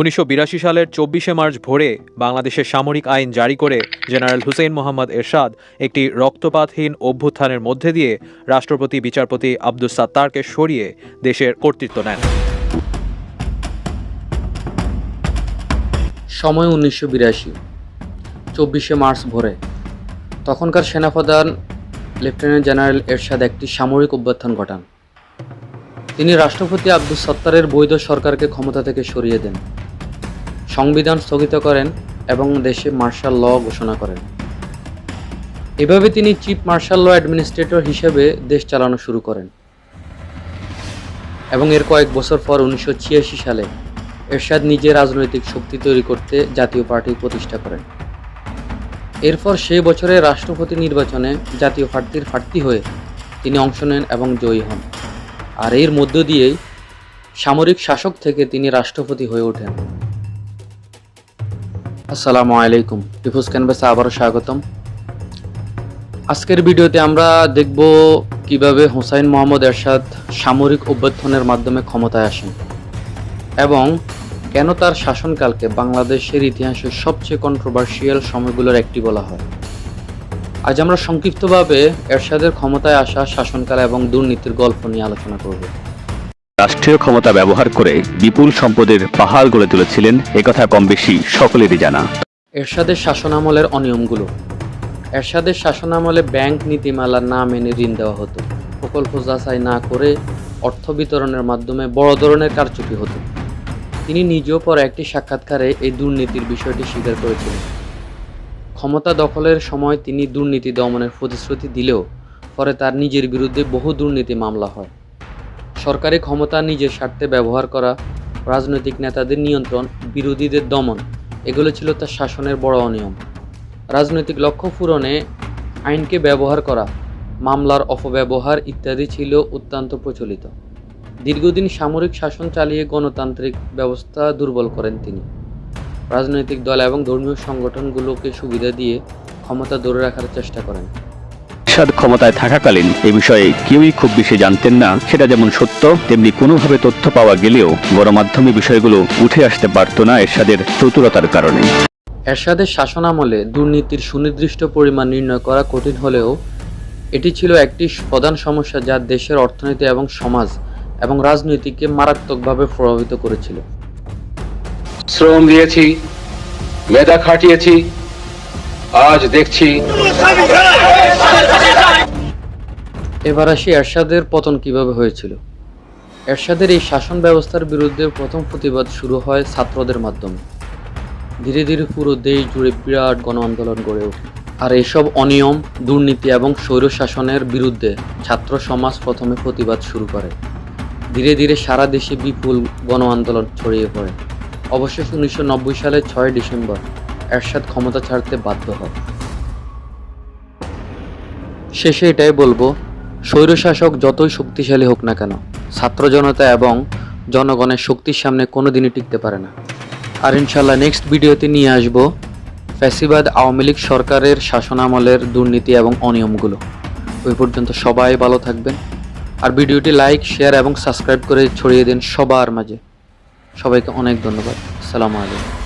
উনিশশো বিরাশি সালের চব্বিশে মার্চ ভোরে বাংলাদেশের সামরিক আইন জারি করে জেনারেল হুসেইন মোহাম্মদ এরশাদ একটি রক্তপাতহীন অভ্যুত্থানের মধ্যে দিয়ে রাষ্ট্রপতি, বিচারপতি আব্দুস সাত্তারকে সরিয়ে দেশের কর্তৃত্ব নেন। সময় উনিশশো বিরাশি, চব্বিশে মার্চ ভোরে। তখনকার সেনাপ্রধান লেফটেন্যান্ট জেনারেল এরশাদ একটি সামরিক অভ্যুত্থান ঘটান। তিনি রাষ্ট্রপতি আব্দুস সত্তারের বৈধ সরকারকে ক্ষমতা থেকে সরিয়ে দেন। সংবিধান স্থগিত করেন এবং দেশে মার্শাল ল ঘোষণা করেন। এভাবে তিনি চিফ মার্শাল ল অ্যাডমিনিস্ট্রেটর হিসেবে দেশ চালানো শুরু করেন। এবং এর কয়েক বছর পর উনিশশো ছিয়াশি সালে এরশাদ নিজে রাজনৈতিক শক্তি তৈরি করতে জাতীয় পার্টি প্রতিষ্ঠা করেন। এরপর সেই বছরে রাষ্ট্রপতি নির্বাচনে জাতীয় প্রার্থীর প্রার্থী হয়ে তিনি অংশ নেন এবং জয়ী হন। আর এর মধ্য দিয়েই সামরিক শাসক থেকে তিনি রাষ্ট্রপতি হয়ে ওঠেন। আসসালামু আলাইকুম। টিফুস ক্যানভাসে আবারও স্বাগতম। আজকের ভিডিওতে আমরা দেখব কীভাবে হোসাইন মোহাম্মদ এরশাদ সামরিক অভ্যর্থনের মাধ্যমে ক্ষমতায় আসেন এবং কেন তার শাসনকালকে বাংলাদেশের ইতিহাসের সবচেয়ে কন্ট্রোভার্সিয়াল সময়গুলোর একটি বলা হয়। আজ আমরা সংক্ষিপ্তভাবে এরশাদের ক্ষমতায় আসা শাসনকাল এবং দুর্নীতির গল্প নিয়ে আলোচনা করব। রাষ্ট্রীয় ক্ষমতা ব্যবহার করে বিপুল সম্পদের পাহাড় গড়ে তুলেছিলেন, একথা কম বেশি সকলেরই জানা। এরশাদের শাসনামলের অনিয়মগুলো। এরশাদের শাসনামলে ব্যাংক নীতিমালা না মেনে ঋণ দেওয়া হতো। প্রকল্প যাচাই না করে অর্থ বিতরণের মাধ্যমে বড় ধরনের কারচুপি হতো। তিনি নিজেও পরে একটি সাক্ষাৎকারে এই দুর্নীতির বিষয়টি স্বীকার করেছিলেন। ক্ষমতা দখলের সময় তিনি দুর্নীতি দমনের প্রতিশ্রুতি দিলেও পরে তার নিজের বিরুদ্ধে বহু দুর্নীতি মামলা হয়। সরকারি ক্ষমতা নিজের স্বার্থে ব্যবহার করা, রাজনৈতিক নেতাদের নিয়ন্ত্রণ, বিরোধীদের দমন, এগুলো ছিল তার শাসনের বড় অনিয়ম। রাজনৈতিক লক্ষ্য পূরণে আইনকে ব্যবহার করা, মামলার অপব্যবহার ইত্যাদি ছিল অত্যন্ত প্রচলিত। দীর্ঘদিন সামরিক শাসন চালিয়ে গণতান্ত্রিক ব্যবস্থা দুর্বল করেন তিনি। রাজনৈতিক দল এবং ধর্মীয় সংগঠনগুলোকে সুবিধা দিয়ে ক্ষমতা ধরে রাখার চেষ্টা করেন। এরশাদ ক্ষমতায় থাকাকালীন এ বিষয়ে কেউই খুব বেশি জানতেন না। সেটা যেমন সত্য তেমনি কোনোভাবে তথ্য পাওয়া গেলেও গণমাধ্যমে বিষয়গুলো উঠে আসতে পারত না এরশাদের চতুরতার কারণে। এরশাদের শাসনামলে দুর্নীতির সুনির্দিষ্ট পরিমাণ নির্ণয় করা কঠিন হলেও এটি ছিল একটি প্রধান সমস্যা যা দেশের অর্থনীতি এবং সমাজ এবং রাজনীতিকে মারাত্মকভাবে প্রভাবিত করেছিল। শ্রম দিয়েছি মেধা খাটিয়েছি আজ দেখছি এবার আসি এরশাদের পতন কীভাবে হয়েছিল। এরশাদের এই শাসন ব্যবস্থার বিরুদ্ধে প্রথম প্রতিবাদ শুরু হয় ছাত্রদের মাধ্যমে। ধীরে ধীরে পুরো দেশ জুড়ে বিরাট গণ আন্দোলন গড়ে ওঠে। আর এসব অনিয়ম, দুর্নীতি এবং স্বৈর শাসনের বিরুদ্ধে ছাত্র সমাজ প্রথমে প্রতিবাদ শুরু করে। ধীরে ধীরে সারা দেশে বিপুল গণ আন্দোলন ছড়িয়ে পড়ে। অবশেষে উনিশশো সালের ছয় ডিসেম্বর এরশাদ ক্ষমতা ছাড়তে বাধ্য হয় শেষে এটাই বলব, স্বৈরশাসক যতই শক্তিশালী হোক না কেন, ছাত্র জনতা এবং জনগণের শক্তির সামনে কোনোদিনই টিকতে পারে না। আর ইনশাল্লাহ নেক্সট ভিডিওতে নিয়ে আসব ফ্যাসিবাদ আওয়ামী লীগ সরকারের শাসনামলের দুর্নীতি এবং অনিয়মগুলো। ওই পর্যন্ত সবাই ভালো থাকবেন। আর ভিডিওটি লাইক শেয়ার এবং সাবস্ক্রাইব করে ছড়িয়ে দিন সবার মাঝে। সবাইকে অনেক ধন্যবাদ। আসসালামু আলাইকুম।